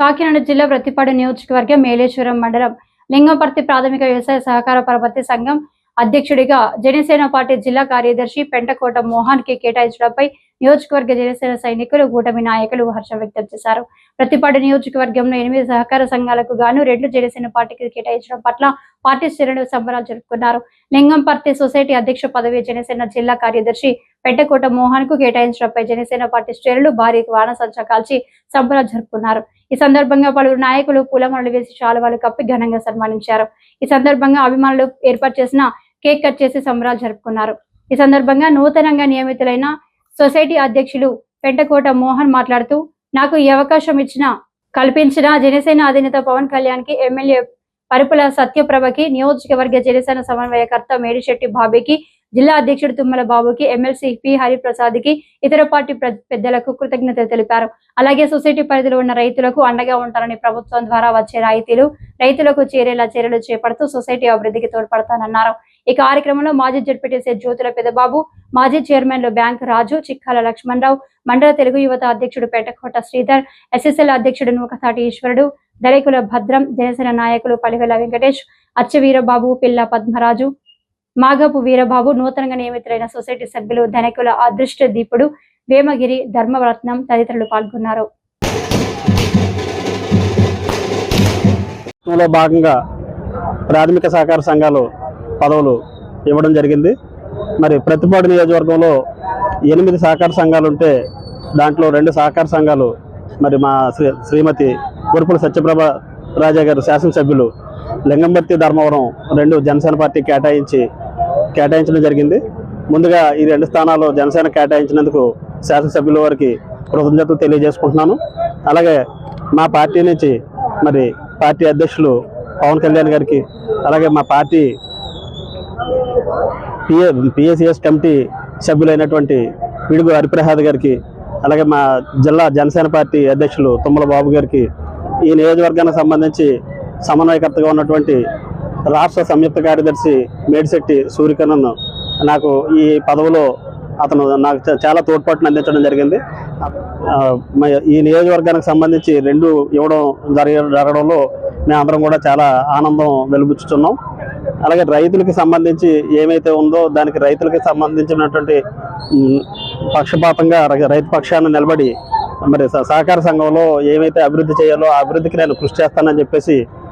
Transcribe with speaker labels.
Speaker 1: కాకినాడ జిల్లా ప్రతిపాడు నియోజకవర్గం మేలేశ్వరం మండలం లింగంపర్తి ప్రాథమిక వ్యవసాయ సహకార పరపతి సంఘం అధ్యక్షుడిగా జనసేన పార్టీ జిల్లా కార్యదర్శి పెంటకోట మోహన్కి కేటాయించడంపై నియోజకవర్గ జనసేన సైనికులు కూటమి నాయకులు హర్షం వ్యక్తం చేశారు. ప్రతిపాడు నియోజకవర్గంలో ఎనిమిది సహకార సంఘాలకు గాను రెండు జనసేన పార్టీకి కేటాయించడం పట్ల పార్టీ శ్రేణులు సంబరాలు జరుపుకున్నారు. లింగంపర్తి సొసైటీ అధ్యక్ష పదవి జనసేన జిల్లా కార్యదర్శి పెట్టకోట మోహన్కు కేటాయించడంపై జనసేన పార్టీ శ్రేణులు భారీ బాణసంచా కాల్చి సంబరాలు జరుపుకున్నారు. ఈ సందర్భంగా పలువురు నాయకులు పూలమాలలు వేసి శాలువాలు కప్పి ఘనంగా సన్మానించారు. ఈ సందర్భంగా అభిమానులు ఏర్పాటు చేసిన కేక్ కట్ చేసి సంబరాలు జరుపుకున్నారు. ఈ సందర్భంగా నూతనంగా నియమితులైన సొసైటీ అధ్యక్షులు పెంటకోట మోహన్ మాట్లాడుతూ నాకు ఈ అవకాశం ఇచ్చిన కల్పించిన జనసేన అధినేత పవన్ కళ్యాణ్కి ఎమ్మెల్యే పరుపుల సత్యప్రభకి నియోజకవర్గ జనసేన సమన్వయకర్త మేడిశెట్టి బాబీకి జిల్లా అధ్యక్షుడు తుమ్మల బాబుకి ఎమ్మెల్సీ పి. హరిప్రసాద్కి ఇతర పార్టీ పెద్దలకు కృతజ్ఞతలు తెలిపారు. అలాగే సొసైటీ పరిధిలో ఉన్న రైతులకు అండగా ఉంటారని ప్రభుత్వం ద్వారా వచ్చే రాయితీలు రైతులకు చేరేలా చర్యలు చేపడుతూ సొసైటీ అభివృద్ధికి తోడ్పడతానన్నారు. ఈ కార్యక్రమంలో మాజీ జడ్పీటీసీ జ్యోతుల పెదబాబు మాజీ చైర్మన్లు బ్యాంక్ రాజు చిక్కాల లక్ష్మణరావు మండల తెలుగు యువత అధ్యక్షుడు పేటకోట శ్రీధర్ ఎస్ఎస్ఎల్ అధ్యక్షుడు నూకతాటి ఈశ్వరుడు దళికుల భద్రం జనసేన నాయకులు పలివెల వెంకటేష్ అచ్చ వీరబాబు పిల్ల పద్మరాజు మాగపు వీరబాబు నూతనంగా నియమితులైన సొసైటీ సభ్యులు ధనికుల అదృష్ట దీపుడు వేమగిరి ధర్మరత్నం తదితరులు పాల్గొన్నారు.
Speaker 2: భాగంగా ప్రాథమిక సహకార సంఘాలు పదవులు ఇవ్వడం జరిగింది. మరి ప్రతిపాడు నియోజకవర్గంలో ఎనిమిది సహకార సంఘాలు ఉంటే దాంట్లో రెండు సహకార సంఘాలు మరి మా శ్రీ శ్రీమతి గురుపుల సత్యప్రభ రాజా గారు శాసనసభ్యులు లింగంబర్తి ధర్మవరం రెండు జనసేన పార్టీ కేటాయించి కేటాయించడం జరిగింది. ముందుగా ఈ రెండు స్థానాలు జనసేన కేటాయించినందుకు శాసనసభ్యుల వారికి కృతజ్ఞతలు తెలియజేసుకుంటున్నాను. అలాగే మా పార్టీ నుంచి మరి పార్టీ అధ్యక్షులు పవన్ కళ్యాణ్ గారికి అలాగే మా పార్టీ పిఏ పిఎసిఎస్ కమిటీ సభ్యులైనటువంటి పిడుగు హరిప్రసాద్ గారికి అలాగే మా జిల్లా జనసేన పార్టీ అధ్యక్షులు తుమ్మల బాబు గారికి ఈ నియోజకవర్గానికి సంబంధించి సమన్వయకర్తగా ఉన్నటువంటి రాష్ట్ర సంయుక్త కార్యదర్శి మేడిశెట్టి సూర్యకరణ్ నాకు ఈ పదవిలో అతను నాకు చాలా తోడ్పాటును అందించడం జరిగింది. ఈ నియోజకవర్గానికి సంబంధించి రెండు ఇవ్వడం జరిగ జరగడంలో మేమందరం కూడా చాలా ఆనందం వెలుగుచ్చుతున్నాం అలాగే రైతులకి సంబంధించి ఏమైతే ఉందో దానికి రైతులకి సంబంధించినటువంటి పక్షపాతంగా రై- రైతు పక్షాన్ని నిలబడి మరి స- సహకార సంఘంలో ఏమైతే అభివృద్ధి చేయాలో ఆ అభివృద్ధికి నేను కృషి చేస్తానని చెప్పేసి